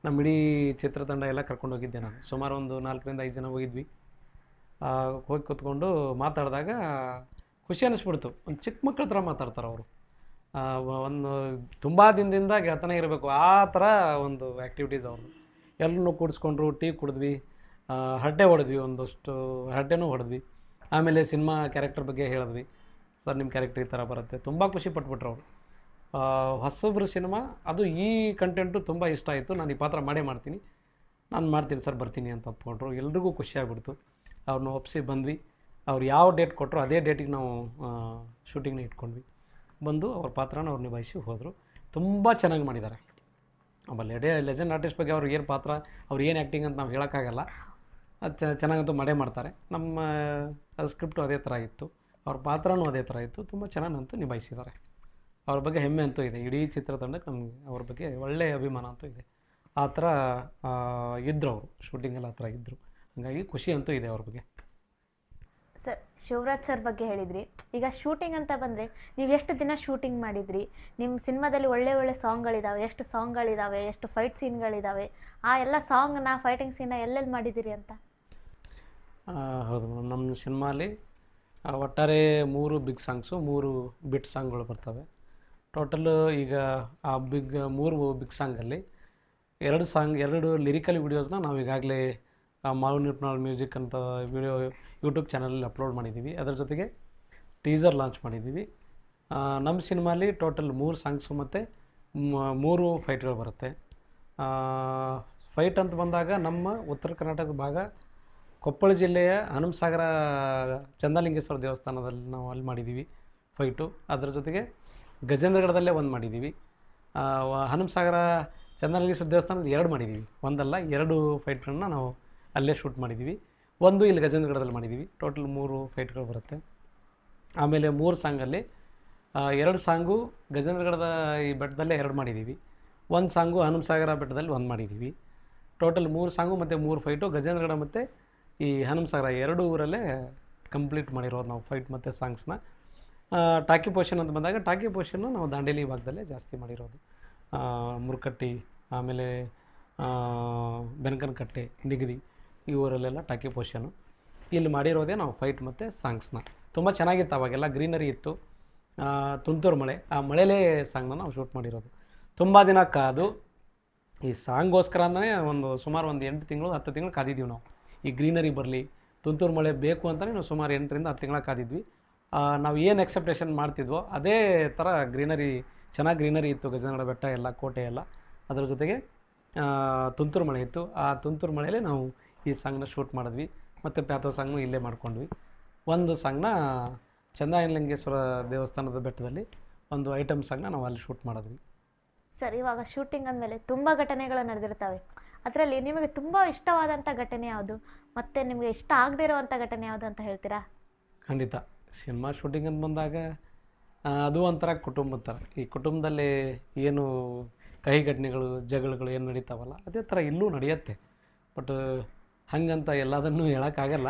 ನಮ್ಮ ಇಡೀ ಚಿತ್ರತಂಡ ಎಲ್ಲ ಕರ್ಕೊಂಡು ಹೋಗಿದ್ದೆ ನಾನು. ಸುಮಾರು ಒಂದು ನಾಲ್ಕರಿಂದ ಐದು ಜನ ಹೋಗಿದ್ವಿ. ಹೋಗಿ ಕೂತ್ಕೊಂಡು ಮಾತಾಡಿದಾಗ ಖುಷಿ ಅನ್ನಿಸ್ಬಿಡ್ತು ಒಂದು ಚಿಕ್ಕ ಮಕ್ಕಳ ಥರ ಮಾತಾಡ್ತಾರೆ ಅವರು. ಒಂದು ತುಂಬ ದಿನದಿಂದ ಗೆಳತನ ಇರಬೇಕು. ಆ ಥರ ಒಂದು ಆ್ಯಕ್ಟಿವಿಟೀಸ್ ಅವ್ರದ್ದು ಎಲ್ಲರೂ ಕೂಡಿಸ್ಕೊಂಡ್ರು, ಟೀ ಕುಡಿದ್ವಿ. ಹಡ್ಡೆ ಹೊಡೆದ್ವಿ ಒಂದಷ್ಟು. ಹರಟೆನೂ ಹೊಡೆದ್ವಿ. ಆಮೇಲೆ ಸಿನಿಮಾ ಕ್ಯಾರೆಕ್ಟರ್ ಬಗ್ಗೆ ಹೇಳಿದ್ವಿ. ಸರ್ ನಿಮ್ಮ ಕ್ಯಾರೆಕ್ಟರ್ ಈ ಥರ ಬರುತ್ತೆ. ತುಂಬ ಖುಷಿ ಪಟ್ಬಿಟ್ರು ಅವರು. ಹೊಸಬ್ರು ಸಿನಿಮಾ, ಅದು ಈ ಕಂಟೆಂಟು ತುಂಬ ಇಷ್ಟ ಆಯಿತು. ನಾನು ಈ ಪಾತ್ರ ಮಾಡೇ ಮಾಡ್ತೀನಿ. ನಾನು ಮಾಡ್ತೀನಿ ಸರ್, ಬರ್ತೀನಿ ಅಂತ ಒಪ್ಕೊಂಡ್ರು. ಎಲ್ರಿಗೂ ಖುಷಿಯಾಗ್ಬಿಡ್ತು ಅವ್ರನ್ನ ಒಪ್ಪಿಸಿ ಬಂದ್ವಿ. ಅವ್ರು ಯಾವ ಡೇಟ್ ಕೊಟ್ಟರು ಅದೇ ಡೇಟಿಗೆ ನಾವು ಶೂಟಿಂಗ್ನ ಇಟ್ಕೊಂಡ್ವಿ. ಬಂದು ಅವ್ರ ಪಾತ್ರನ ಅವ್ರು ನಿಭಾಯಿಸಿ ಹೋದರು. ತುಂಬ ಚೆನ್ನಾಗಿ ಮಾಡಿದ್ದಾರೆ. ಆಮೇಲೆ ಎಡೆ ಲೆಜೆಂಡ್ ಆರ್ಟಿಸ್ಟ್ ಬಗ್ಗೆ ಅವ್ರಿಗೆ ಏನು ಪಾತ್ರ, ಅವ್ರು ಏನು ಆ್ಯಕ್ಟಿಂಗ್ ಅಂತ ನಾವು ಹೇಳೋಕ್ಕಾಗಲ್ಲ. ಅದು ಚೆನ್ನಾಗಂತೂ ಮಾಡೇ ಮಾಡ್ತಾರೆ. ನಮ್ಮ ಸ್ಕ್ರಿಪ್ಟು ಅದೇ ಥರ ಇತ್ತು. ಅವ್ರ ಪಾತ್ರನೂ ಅದೇ ಥರ ಇತ್ತು. ತುಂಬ ಚೆನ್ನಾಗಂತೂ ನಿಭಾಯಿಸಿದ್ದಾರೆ. ಅವ್ರ ಬಗ್ಗೆ ಹೆಮ್ಮೆ ಅಂತೂ ಇದೆ. ಇಡೀ ಚಿತ್ರತಂಡಕ್ಕೆ ನಮಗೆ ಅವ್ರ ಬಗ್ಗೆ ಒಳ್ಳೆಯ ಅಭಿಮಾನ ಅಂತೂ ಇದೆ. ಆ ಥರ ಇದ್ದರು ಅವರು. ಶೂಟಿಂಗಲ್ಲಿ ಆ ಥರ ಇದ್ದರು ಹಾಗಾಗಿ ಖುಷಿ ಅಂತೂ ಇದೆ ಅವ್ರ ಬಗ್ಗೆ. ಸರ್ ಶಿವರಾಜ್ ಸರ್ ಬಗ್ಗೆ ಹೇಳಿದ್ರಿ. ಈಗ ಶೂಟಿಂಗ್ ಅಂತ ಬಂದರೆ ನೀವು ಎಷ್ಟು ದಿನ ಶೂಟಿಂಗ್ ಮಾಡಿದ್ರಿ? ನಿಮ್ಮ ಸಿನಿಮಾದಲ್ಲಿ ಒಳ್ಳೆ ಒಳ್ಳೆ ಸಾಂಗ್ಗಳಿದ್ದಾವೆ ಎಷ್ಟು ಸಾಂಗ್ಗಳಿದ್ದಾವೆ ಎಷ್ಟು ಫೈಟ್ ಸೀನ್ಗಳಿದ್ದಾವೆ ಆ ಎಲ್ಲ ಸಾಂಗ್ನ ಫೈಟಿಂಗ್ ಸೀನ್ನ ಎಲ್ಲೆಲ್ಲಿ ಮಾಡಿದ್ದೀರಿ ಅಂತ? ಹೌದು ಮೇಡಮ್. ನಮ್ಮ ಸಿನಿಮಾಲಿ ಒಟ್ಟಾರೆ ಮೂರು ಬಿಗ್ ಸಾಂಗ್ಸು ಮೂರು ಬಿಟ್ ಸಾಂಗ್ಗಳು ಬರ್ತವೆ. ಟೋಟಲ್ ಈಗ ಆ ಬಿಗ್, ಮೂರು ಬಿಗ್ ಸಾಂಗಲ್ಲಿ ಎರಡು ಸಾಂಗ್, ಎರಡು ಲಿರಿಕಲ್ ವೀಡಿಯೋಸ್ನ ನಾವು ಈಗಾಗಲೇ ಮಾವು ನಿಪ್ನಾಳ್ ಮ್ಯೂಸಿಕ್ ಅಂತ ವಿಡಿಯೋ ಯೂಟ್ಯೂಬ್ ಚಾನಲಲ್ಲಿ ಅಪ್ಲೋಡ್ ಮಾಡಿದ್ದೀವಿ. ಅದರ ಜೊತೆಗೆ ಟೀಸರ್ ಲಾಂಚ್ ಮಾಡಿದ್ದೀವಿ. ನಮ್ಮ ಸಿನಿಮಾಲಿ ಟೋಟಲ್ ಮೂರು ಸಾಂಗ್ಸು ಮತ್ತು ಮೂರು ಫೈಟ್ಗಳು ಬರುತ್ತೆ. ಫೈಟ್ ಅಂತ ಬಂದಾಗ ನಮ್ಮ ಉತ್ತರ ಕರ್ನಾಟಕದ ಭಾಗ, ಕೊಪ್ಪಳ ಜಿಲ್ಲೆಯ ಹನುಮಸಾಗರ, ಚಂದಲಿಂಗೇಶ್ವರ ದೇವಸ್ಥಾನದಲ್ಲಿ ನಾವು ಅಲ್ಲಿ ಮಾಡಿದ್ದೀವಿ ಫೈಟು. ಅದರ ಜೊತೆಗೆ ಗಜೇಂದ್ರಗಢದಲ್ಲೇ ಒಂದು ಮಾಡಿದ್ದೀವಿ ಹನುಮಸಾಗರ ಚಂದಲಿಂಗೇಶ್ವರ ದೇವಸ್ಥಾನದ ಎರಡು ಮಾಡಿದ್ದೀವಿ ಒಂದಲ್ಲ ಎರಡು ಫೈಟ್ಗಳನ್ನ ನಾವು ಅಲ್ಲೇ ಶೂಟ್ ಮಾಡಿದ್ದೀವಿ ಒಂದು ಇಲ್ಲಿ ಗಜೇಂದ್ರಗಢದಲ್ಲಿ ಮಾಡಿದ್ದೀವಿ ಟೋಟಲ್ ಮೂರು ಫೈಟ್ಗಳು ಬರುತ್ತೆ. ಆಮೇಲೆ ಮೂರು ಸಾಂಗಲ್ಲಿ ಎರಡು ಸಾಂಗು ಗಜೇಂದ್ರಗಢದ ಈ ಬೆಟ್ಟದಲ್ಲೇ ಎರಡು ಮಾಡಿದ್ದೀವಿ ಒಂದು ಸಾಂಗು ಹನುಮಸಾಗರ ಬೆಟ್ಟದಲ್ಲಿ ಒಂದು ಮಾಡಿದ್ದೀವಿ ಟೋಟಲ್ ಮೂರು ಸಾಂಗು ಮತ್ತು ಮೂರು ಫೈಟು ಗಜೇಂದ್ರಗಢ ಮತ್ತು ಈ ಹನುಮಸಾಗರ ಎರಡು ಊರಲ್ಲೇ ಕಂಪ್ಲೀಟ್ ಮಾಡಿರೋದು ನಾವು ಫೈಟ್ ಮತ್ತು ಸಾಂಗ್ಸ್ನ. ಟಾಕಿ ಪೋಷನ್ ಅಂತ ಬಂದಾಗ ಟಾಕಿ ಪೋಷನ್ನು ನಾವು ದಾಂಡೇಲಿ ಭಾಗದಲ್ಲೇ ಜಾಸ್ತಿ ಮಾಡಿರೋದು. ಮುರುಕಟ್ಟಿ, ಆಮೇಲೆ ಬೆನಕನಕಟ್ಟೆ, ನಿಗದಿ ಈ ಊರಲ್ಲೆಲ್ಲ ಟಾಕಿ ಪೋಷನ್ನು ಇಲ್ಲಿ ಮಾಡಿರೋದೇ ನಾವು ಫೈಟ್ ಮತ್ತು ಸಾಂಗ್ಸ್ನ. ತುಂಬ ಚೆನ್ನಾಗಿತ್ತು ಅವಾಗೆಲ್ಲ, ಗ್ರೀನರಿ ಇತ್ತು. ತುಂತುರು ಮಳೆ. ಆ ಮಳೆಲೇ ಸಾಂಗ್ನ ನಾವು ಶೂಟ್ ಮಾಡಿರೋದು. ತುಂಬ ದಿನ ಕಾದು ಈ ಸಾಂಗೋಸ್ಕರ ಅಂತಲೇ ಒಂದು ಸುಮಾರು ಒಂದು ಎಂಟು ತಿಂಗಳು, ಹತ್ತು ತಿಂಗಳು ಕಾದಿದ್ದೀವಿ ನಾವು. ಈ ಗ್ರೀನರಿ ಬರಲಿ, ತುಂತುರು ಮಳೆ ಬೇಕು ಅಂತಲೇ ನಾವು ಸುಮಾರು ಎಂಟರಿಂದ ಹತ್ತು ತಿಂಗಳ ಕಾದಿದ್ವಿ. ನಾವು ಏನು ಎಕ್ಸೆಪ್ಟೇಷನ್ ಮಾಡ್ತಿದ್ವೋ ಅದೇ ಥರ ಗ್ರೀನರಿ ಚೆನ್ನಾಗಿ ಗ್ರೀನರಿ ಇತ್ತು ಗಜನಗಡ ಬೆಟ್ಟ ಎಲ್ಲ ಕೋಟೆ ಎಲ್ಲ. ಅದರ ಜೊತೆಗೆ ತುಂತುರು ಮಳೆ ಇತ್ತು. ಆ ತುಂತುರು ಮಳೆಯಲ್ಲಿ ನಾವು ಈ ಸಾಂಗ್ನ ಶೂಟ್ ಮಾಡಿದ್ವಿ. ಮತ್ತು ಪ್ಯಾಥೋ ಸಾಂಗ್ನು ಇಲ್ಲೇ ಮಾಡ್ಕೊಂಡ್ವಿ. ಒಂದು ಸಾಂಗ್ನ ಚಂದಾಯನಲಿಂಗೇಶ್ವರ ದೇವಸ್ಥಾನದ ಬೆಟ್ಟದಲ್ಲಿ ಒಂದು ಐಟಮ್ ಸಾಂಗ್ನ ನಾವು ಅಲ್ಲಿ ಶೂಟ್ ಮಾಡಿದ್ವಿ. ಸರ್ ಇವಾಗ ಶೂಟಿಂಗ್ ಅಂದಮೇಲೆ ತುಂಬ ಘಟನೆಗಳು ನಡೆದಿರ್ತವೆ. ಅದರಲ್ಲಿ ನಿಮಗೆ ತುಂಬ ಇಷ್ಟವಾದಂಥ ಘಟನೆ ಯಾವುದು? ಮತ್ತು ನಿಮಗೆ ಇಷ್ಟ ಆಗದೇ ಇರುವಂಥ ಘಟನೆ ಯಾವುದು ಅಂತ ಹೇಳ್ತೀರಾ? ಖಂಡಿತ. ಸಿನಿಮಾ ಶೂಟಿಂಗ್ ಅಂತ ಬಂದಾಗ ಅದು ಒಂಥರ ಕುಟುಂಬದ ಥರ. ಈ ಕುಟುಂಬದಲ್ಲಿ ಏನು ಕಹಿ ಘಟನೆಗಳು ಜಗಳಗಳು ಏನು ನಡೀತಾವಲ್ಲ, ಅದೇ ಥರ ಇಲ್ಲೂ ನಡೆಯುತ್ತೆ. ಬಟ್ ಹಾಗಂತ ಎಲ್ಲದನ್ನೂ ಹೇಳೋಕ್ಕಾಗಲ್ಲ.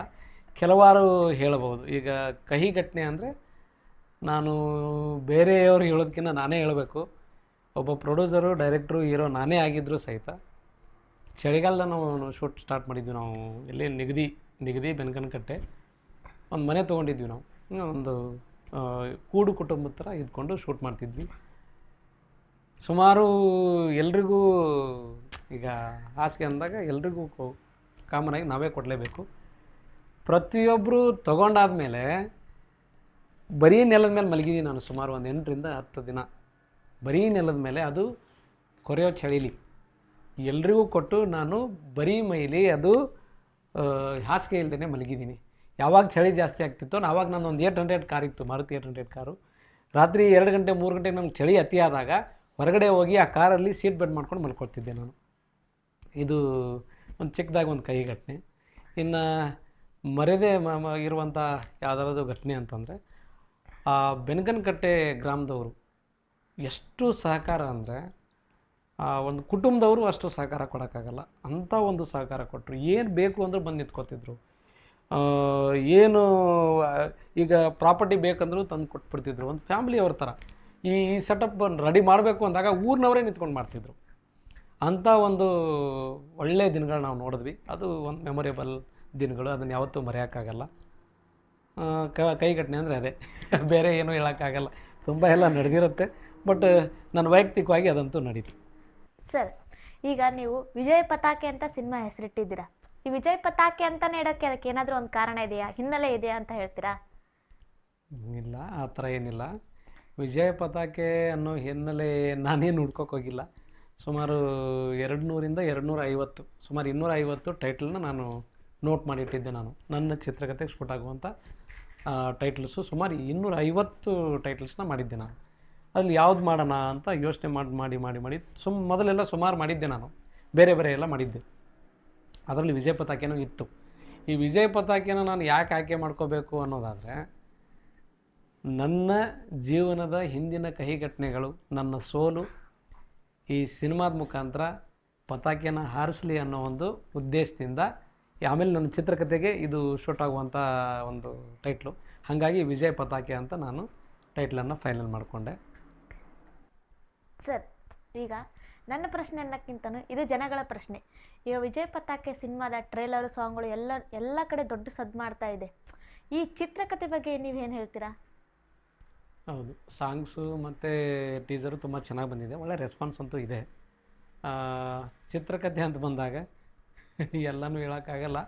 ಕೆಲವಾರು ಹೇಳಬಹುದು. ಈಗ ಕಹಿ ಘಟನೆ ಅಂದರೆ ನಾನು ಬೇರೆಯವರು ಹೇಳೋದಕ್ಕಿಂತ ನಾನೇ ಹೇಳಬೇಕು. ಒಬ್ಬ ಪ್ರೊಡ್ಯೂಸರು ಡೈರೆಕ್ಟ್ರು ಹೀರೋ ನಾನೇ ಆಗಿದ್ದರೂ ಸಹಿತ ಚಳಿಗಾಲದ ನಾವು ಶೂಟ್ ಸ್ಟಾರ್ಟ್ ಮಾಡಿದ್ವಿ ನಾವು. ಎಲ್ಲಿ ನಿಗದಿ ನಿಗದಿ ಬೆನಕನಕಟ್ಟೆ. ಒಂದು ಮನೆ ತೊಗೊಂಡಿದ್ವಿ ನಾವು. ಒಂದು ಕೂಡು ಕುಟುಂಬದ ಥರ ಇದ್ಕೊಂಡು ಶೂಟ್ ಮಾಡ್ತಿದ್ವಿ. ಸುಮಾರು ಎಲ್ರಿಗೂ ಈಗ ಹಾಸಿಗೆ ಅಂದಾಗ ಎಲ್ರಿಗೂ ಕಾಮನ್ ಆಗಿ ನಾವೇ ಕೊಡಲೇಬೇಕು. ಪ್ರತಿಯೊಬ್ಬರು ತಗೊಂಡಾದ್ಮೇಲೆ ಬರೀ ನೆಲದ ಮೇಲೆ ಮಲಗಿದ್ದೀನಿ ನಾನು ಸುಮಾರು ಒಂದು ಎಂಟರಿಂದ ಹತ್ತು ದಿನ. ಬರೀ ನೆಲದ ಮೇಲೆ ಅದು ಕೊರೆಯೋ ಚಳಿಲಿ. ಎಲ್ರಿಗೂ ಕೊಟ್ಟು ನಾನು ಬರೀ ಮೈಲಿ ಅದು ಹಾಸಿಗೆ ಇಲ್ದೇ ಮಲಗಿದ್ದೀನಿ ಯಾವಾಗ ಚಳಿ ಜಾಸ್ತಿ ಆಗ್ತಿತ್ತೋ ಆವಾಗ ನಾನು ಒಂದು ಏಟ್ ಹಂಡ್ರೆಡ್ ಕಾರ್ ಇತ್ತು, ಮಾರುತಿ ಏಟ್ ಹಂಡ್ರೆಡ್ ಕಾರು ರಾತ್ರಿ ಎರಡು ಗಂಟೆ, ಮೂರು ಗಂಟೆಗೆ ನಮ್ಗೆ ಚಳಿ ಅತಿ ಆದಾಗ ಹೊರಗಡೆ ಹೋಗಿ ಆ ಕಾರಲ್ಲಿ ಸೀಟ್ ಬೆಡ್ ಮಾಡ್ಕೊಂಡು ಮಲ್ಕೊಳ್ತಿದ್ದೆ ನಾನು. ಇದು ಒಂದು ಚಿಕ್ಕದಾಗಿ ಒಂದು ಕೈ ಘಟನೆ. ಇನ್ನು ಮರೆದೇ ಮ ಇರುವಂಥ ಯಾವುದಾದ್ರು ಘಟನೆ ಅಂತಂದರೆ, ಆ ಬೆನಗನ್ಕಟ್ಟೆ ಗ್ರಾಮದವರು ಎಷ್ಟು ಸಹಕಾರ ಅಂದರೆ ಒಂದು ಕುಟುಂಬದವರು ಅಷ್ಟು ಸಹಕಾರ ಕೊಡೋಕ್ಕಾಗಲ್ಲ. ಅಂಥ ಒಂದು ಸಹಕಾರ ಕೊಟ್ಟರು ಏನು ಬೇಕು ಅಂದ್ರೆ ಬಂದು ನಿಂತ್ಕೋತಿದ್ರು. ಏನು ಈಗ ಪ್ರಾಪರ್ಟಿ ಬೇಕಂದ್ರೂ ತಂದು ಕೊಟ್ಬಿಡ್ತಿದ್ರು. ಒಂದು ಫ್ಯಾಮಿಲಿ ಅವ್ರ ಥರ. ಈ ಸೆಟಪ್ ರೆಡಿ ಮಾಡಬೇಕು ಅಂದಾಗ ಊರಿನವರೇ ನಿಂತ್ಕೊಂಡು ಮಾಡ್ತಿದ್ರು. ಅಂಥ ಒಂದು ಒಳ್ಳೆಯ ದಿನಗಳು ನಾವು ನೋಡಿದ್ವಿ. ಅದು ಒಂದು ಮೆಮೊರೇಬಲ್ ದಿನಗಳು. ಅದನ್ನು ಯಾವತ್ತೂ ಮರೆಯೋಕ್ಕಾಗಲ್ಲ. ಆ, ಕ ಕೈ ಘಟನೆ ಅಂದರೆ ಅದೇ. ಬೇರೆ ಏನೂ ಹೇಳೋಕ್ಕಾಗಲ್ಲ. ತುಂಬ ಎಲ್ಲ ನಡೆದಿರುತ್ತೆ. ಬಟ್ ನಾನು ವೈಯಕ್ತಿಕವಾಗಿ ಅದಂತೂ ನಡೀತು. ಸರ್ ಈಗ ನೀವು ವಿಜಯ ಪತಾಕೆ ಅಂತ ಸಿನಿಮಾ ಹೆಸರಿಟ್ಟಿದ್ದೀರಾ? ಈ ವಿಜಯ್ ಪತಾಕೆ ಅಂತಾನೆ ಇಡಕ್ಕೆ ಅದಕ್ಕೆ ಏನಾದರೂ ಒಂದು ಕಾರಣ ಇದೆಯಾ? ಹಿನ್ನೆಲೆ ಇದೆಯಾ ಅಂತ ಹೇಳ್ತೀರಾ? ಇಲ್ಲ, ಆ ಥರ ಏನಿಲ್ಲ. ವಿಜಯ ಪತಾಕೆ ಅನ್ನೋ ಹಿನ್ನೆಲೆ ನಾನೇನು ಹುಡ್ಕೋಕೆ ಹೋಗಿಲ್ಲ. ಸುಮಾರು ಎರಡು ನೂರಿಂದ ಎರಡು ನೂರ ಐವತ್ತು ಸುಮಾರು ಇನ್ನೂರ ಐವತ್ತು ಟೈಟ್ಲನ್ನ ನಾನು ನೋಟ್ ಮಾಡಿಟ್ಟಿದ್ದೆ ನಾನು. ನನ್ನ ಚಿತ್ರಕಥೆಗೆ ಶೂಟ್ ಆಗುವಂಥ ಟೈಟ್ಲ್ಸು, ಸುಮಾರು ಇನ್ನೂರ ಐವತ್ತು ಟೈಟ್ಲ್ಸ್ನ ಮಾಡಿದ್ದೆ ನಾನು. ಅಲ್ಲಿ ಯಾವ್ದು ಮಾಡೋಣ ಅಂತ ಯೋಚನೆ ಮಾಡಿ ಮಾಡಿ ಮಾಡಿ ಮಾಡಿ, ಸುಮ್, ಮೊದಲೆಲ್ಲ ಸುಮಾರು ಮಾಡಿದ್ದೆ ನಾನು. ಬೇರೆ ಬೇರೆ ಎಲ್ಲ ಮಾಡಿದ್ದೆ. ಅದರಲ್ಲಿ ವಿಜಯ ಪತಾಕೆನೂ ಇತ್ತು. ಈ ವಿಜಯ ಪತಾಕೆನ ನಾನು ಯಾಕೆ ಆಯ್ಕೆ ಮಾಡ್ಕೋಬೇಕು ಅನ್ನೋದಾದರೆ, ನನ್ನ ಜೀವನದ ಹಿಂದಿನ ಕಹಿ ಘಟನೆಗಳು ನನ್ನ ಸೋಲು, ಈ ಸಿನಿಮಾದ ಮುಖಾಂತರ ಪತಾಕೆನ ಹಾರಿಸಲಿ ಅನ್ನೋ ಒಂದು ಉದ್ದೇಶದಿಂದ, ಆಮೇಲೆ ನನ್ನ ಚಿತ್ರಕಥೆಗೆ ಇದು ಶೂಟ್ ಆಗುವಂಥ ಒಂದು ಟೈಟ್ಲು ಹಾಗಾಗಿ ವಿಜಯ ಪತಾಕೆ ಅಂತ ನಾನು ಟೈಟ್ಲನ್ನು ಫೈನಲ್ ಮಾಡಿಕೊಂಡೆ. ಸರ್, ಈಗ ನನ್ನ ಪ್ರಶ್ನೆ ಅನ್ನೋಕ್ಕಿಂತನೂ ಇದು ಜನಗಳ ಪ್ರಶ್ನೆ. ಈಗ ವಿಜಯ್ ಪತಾಕೆ ಸಿನಿಮಾದ ಟ್ರೇಲರು ಸಾಂಗ್ಗಳು ಎಲ್ಲ ಎಲ್ಲ ಕಡೆ ದೊಡ್ಡ ಸದ್ದು ಮಾಡ್ತಾ ಇದೆ. ಈ ಚಿತ್ರಕಥೆ ಬಗ್ಗೆ ನೀವೇನು ಹೇಳ್ತೀರಾ? ಹೌದು. ಸಾಂಗ್ಸು ಮತ್ತು ಟೀಸರು ತುಂಬ ಚೆನ್ನಾಗಿ ಬಂದಿದೆ. ಒಳ್ಳೆ ರೆಸ್ಪಾನ್ಸ್ ಅಂತೂ ಇದೆ. ಚಿತ್ರಕಥೆ ಅಂತ ಬಂದಾಗ ಎಲ್ಲನೂ ಹೇಳೋಕ್ಕಾಗಲ್ಲ.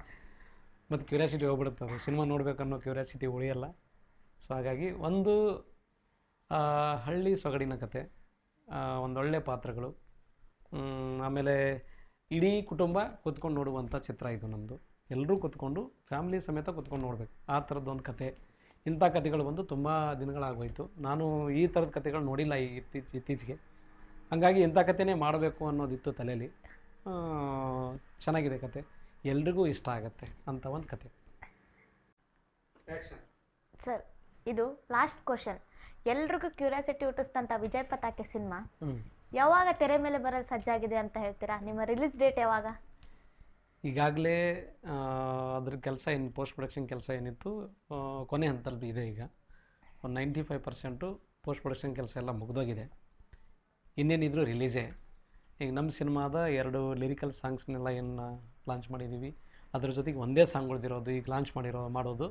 ಮತ್ತು ಕ್ಯೂರಿಯಾಸಿಟಿ ಹೋಗ್ಬಿಡುತ್ತೆ ಅದು. ಸಿನಿಮಾ ನೋಡಬೇಕನ್ನೋ ಕ್ಯೂರಿಯಾಸಿಟಿ ಉಳಿಯಲ್ಲ. ಸೊ ಹಾಗಾಗಿ ಒಂದು ಹಳ್ಳಿ ಸೊಗಡಿನ ಕತೆ ಒಂದೊಳ್ಳೆ ಪಾತ್ರಗಳು. ಆಮೇಲೆ ಇಡೀ ಕುಟುಂಬ ಕೂತ್ಕೊಂಡು ನೋಡುವಂಥ ಚಿತ್ರ ಇದು ನಮ್ಮದು ಎಲ್ಲರೂ ಕೂತ್ಕೊಂಡು ಫ್ಯಾಮಿಲಿ ಸಮೇತ ಕೂತ್ಕೊಂಡು ನೋಡಬೇಕು. ಆ ಥರದ್ದೊಂದು ಕತೆ. ಇಂಥ ಕತೆಗಳು ಬಂದು ತುಂಬ ದಿನಗಳಾಗೋಯಿತು. ನಾನು ಈ ಥರದ ಕತೆಗಳು ನೋಡಿಲ್ಲ ಈ ಇತ್ತೀಚೆ ಇತ್ತೀಚೆಗೆ. ಹಾಗಾಗಿ ಇಂಥ ಕತೆನೇ ಮಾಡಬೇಕು ಅನ್ನೋದಿತ್ತು ತಲೆಯಲ್ಲಿ ಆ, ಚೆನ್ನಾಗಿದೆ ಕತೆ. ಎಲ್ರಿಗೂ ಇಷ್ಟ ಆಗುತ್ತೆ ಅಂತ ಒಂದು ಕತೆ. ಸರ್ ಇದು ಲಾಸ್ಟ್ ಕ್ವಶನ್ ಎಲ್ರಿಗೂ ಕ್ಯೂರಿಯಾಸಿಟಿ ಹುಟ್ಟಿಸ್ತಂಥ ವಿಜಯ್ ಪತಾಕೆ ಸಿನಿಮಾ? ಹ್ಞೂ ಯಾವಾಗ ತೆರೆ ಮೇಲೆ ಬರಲು ಸಜ್ಜಾಗಿದೆ ಅಂತ ಹೇಳ್ತೀರಾ? ನಿಮ್ಮ ರಿಲೀಸ್ ಡೇಟ್ ಯಾವಾಗ? ಈಗಾಗಲೇ ಅದ್ರ ಕೆಲಸ ಏನು ಪೋಸ್ಟ್ ಪ್ರೊಡಕ್ಷನ್ ಕೆಲಸ ಏನಿತ್ತು ಕೊನೆ ಹಂತದಲ್ಲಿ ಇದೆ ಈಗ. ಒಂದು ninety five percent post production ಕೆಲಸ ಎಲ್ಲ ಮುಗಿದೋಗಿದೆ. ಇನ್ನೇನಿದ್ರು ರಿಲೀಸೇ ಈಗ ನಮ್ಮ ಸಿನಿಮಾದ ಎರಡು ಲಿರಿಕಲ್ ಸಾಂಗ್ಸ್ನೆಲ್ಲ ಏನು ಲಾಂಚ್ ಮಾಡಿದ್ದೀವಿ ಅದ್ರ ಜೊತೆಗೆ ಒಂದೇ ಸಾಂಗ್ ಉಳಿದಿರೋದು, ಈಗ ಲಾಂಚ್ ಮಾಡಿರೋ, ಮಾಡೋದು.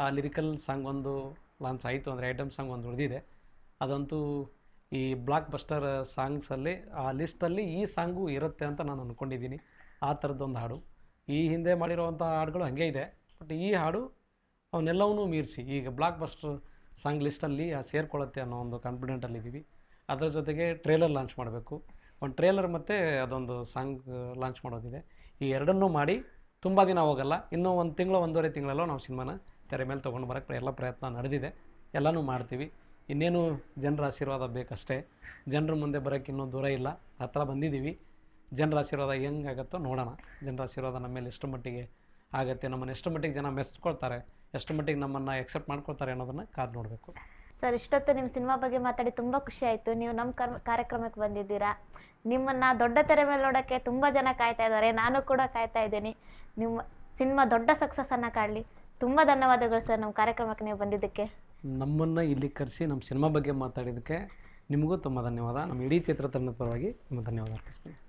ಆ ಲಿರಿಕಲ್ ಸಾಂಗ್ ಒಂದು ಲಾಂಚ್ ಆಯಿತು, ಅಂದರೆ ಐಟಮ್ ಸಾಂಗ್ ಒಂದು ಉಳಿದಿದೆ. ಅದಂತೂ ಈ ಬ್ಲಾಕ್ ಬಸ್ಟರ್ ಸಾಂಗ್ಸಲ್ಲಿ ಆ ಲಿಸ್ಟಲ್ಲಿ ಈ ಸಾಂಗು ಇರುತ್ತೆ ಅಂತ ನಾನು ಅಂದ್ಕೊಂಡಿದ್ದೀನಿ ಆ ಥರದ್ದೊಂದು ಹಾಡು. ಈ ಹಿಂದೆ ಮಾಡಿರುವಂಥ ಹಾಡುಗಳು ಹಾಗೆ ಇದೆ. ಬಟ್ ಈ ಹಾಡು ಅವನ್ನೆಲ್ಲವನ್ನೂ ಮೀರಿಸಿ, ಈಗ ಬ್ಲಾಕ್ ಬಸ್ಟರ್ ಸಾಂಗ್ ಲಿಸ್ಟಲ್ಲಿ ಸೇರ್ಕೊಳ್ಳುತ್ತೆ ಅನ್ನೋ ಒಂದು ಕಾನ್ಫಿಡೆಂಟಲ್ಲಿದ್ದೀವಿ ಅದರ ಜೊತೆಗೆ ಟ್ರೇಲರ್ ಲಾಂಚ್ ಮಾಡಬೇಕು. ಒಂದು ಟ್ರೇಲರ್ ಮತ್ತು ಅದೊಂದು ಸಾಂಗ್ ಲಾಂಚ್ ಮಾಡೋದಿದೆ. ಈ ಎರಡನ್ನೂ ಮಾಡಿ ತುಂಬ ದಿನ ಹೋಗಲ್ಲ. ಇನ್ನೂ ಒಂದು ತಿಂಗಳು, ಒಂದೂವರೆ ತಿಂಗಳಲ್ಲೋ ನಾವು ಸಿನಿಮಾನ ತೆರೆ ಮೇಲೆ ತೊಗೊಂಡು ಬರೋಕ್ಕೆ ಎಲ್ಲ ಪ್ರಯತ್ನ ನಡೆದಿದೆ. ಎಲ್ಲನೂ ಮಾಡ್ತೀವಿ. ಇನ್ನೇನು ಜನರ ಆಶೀರ್ವಾದ ಬೇಕಷ್ಟೇ. ಜನರ ಮುಂದೆ ಬರೋಕ್ಕೆ ಇನ್ನೂ ದೂರ ಇಲ್ಲ. ಹತ್ರ ಬಂದಿದ್ದೀವಿ. ಜನರ ಆಶೀರ್ವಾದ ಹೆಂಗಾಗತ್ತೋ ನೋಡೋಣ. ಜನರ ಆಶೀರ್ವಾದ ನಮ್ಮ ಮೇಲೆ ಎಷ್ಟು ಮಟ್ಟಿಗೆ ಆಗುತ್ತೆ, ನಮ್ಮನ್ನು ಎಷ್ಟು ಮಟ್ಟಿಗೆ ಜನ ಮೆಚ್ಕೊಳ್ತಾರೆ ಎಷ್ಟು ಮಟ್ಟಿಗೆ ನಮ್ಮನ್ನು ಎಕ್ಸೆಪ್ಟ್ ಮಾಡ್ಕೊಳ್ತಾರೆ ಅನ್ನೋದನ್ನು ಕಾದು ನೋಡಬೇಕು. ಸರ್, ಇಷ್ಟೊತ್ತು ನಿಮ್ಮ ಸಿನಿಮಾ ಬಗ್ಗೆ ಮಾತಾಡಿ ತುಂಬ ಖುಷಿ ಆಯಿತು. ನೀವು ನಮ್ಮ ಕರ್, ಕಾರ್ಯಕ್ರಮಕ್ಕೆ ಬಂದಿದ್ದೀರಾ. ನಿಮ್ಮನ್ನು ದೊಡ್ಡ ತೆರೆ ಮೇಲೆ ನೋಡೋಕ್ಕೆ ತುಂಬ ಜನ ಕಾಯ್ತಾ ಇದ್ದಾರೆ. ನಾನು ಕೂಡ ಕಾಯ್ತಾ ಇದ್ದೀನಿ. ನಿಮ್ಮ ಸಿನಿಮಾ ದೊಡ್ಡ ಸಕ್ಸಸ್ಸನ್ನು ಕಾಡಲಿ. ತುಂಬ ಧನ್ಯವಾದಗಳು ಸರ್, ನಮ್ಮ ಕಾರ್ಯಕ್ರಮಕ್ಕೆ ನೀವು ಬಂದಿದ್ದಕ್ಕೆ. ನಮ್ಮನ್ನು ಇಲ್ಲಿ ಕರೆಸಿ ನಮ್ಮ ಸಿನಿಮಾ ಬಗ್ಗೆ ಮಾತಾಡಿದ್ದಕ್ಕೆ ನಿಮಗೂ ತುಂಬ ಧನ್ಯವಾದ. ನಮ್ಮ ಇಡೀ ಚಿತ್ರತಂಡದ ಪರವಾಗಿ ತುಂಬ ಧನ್ಯವಾದ ಅರ್ಪಿಸ್ತೀನಿ.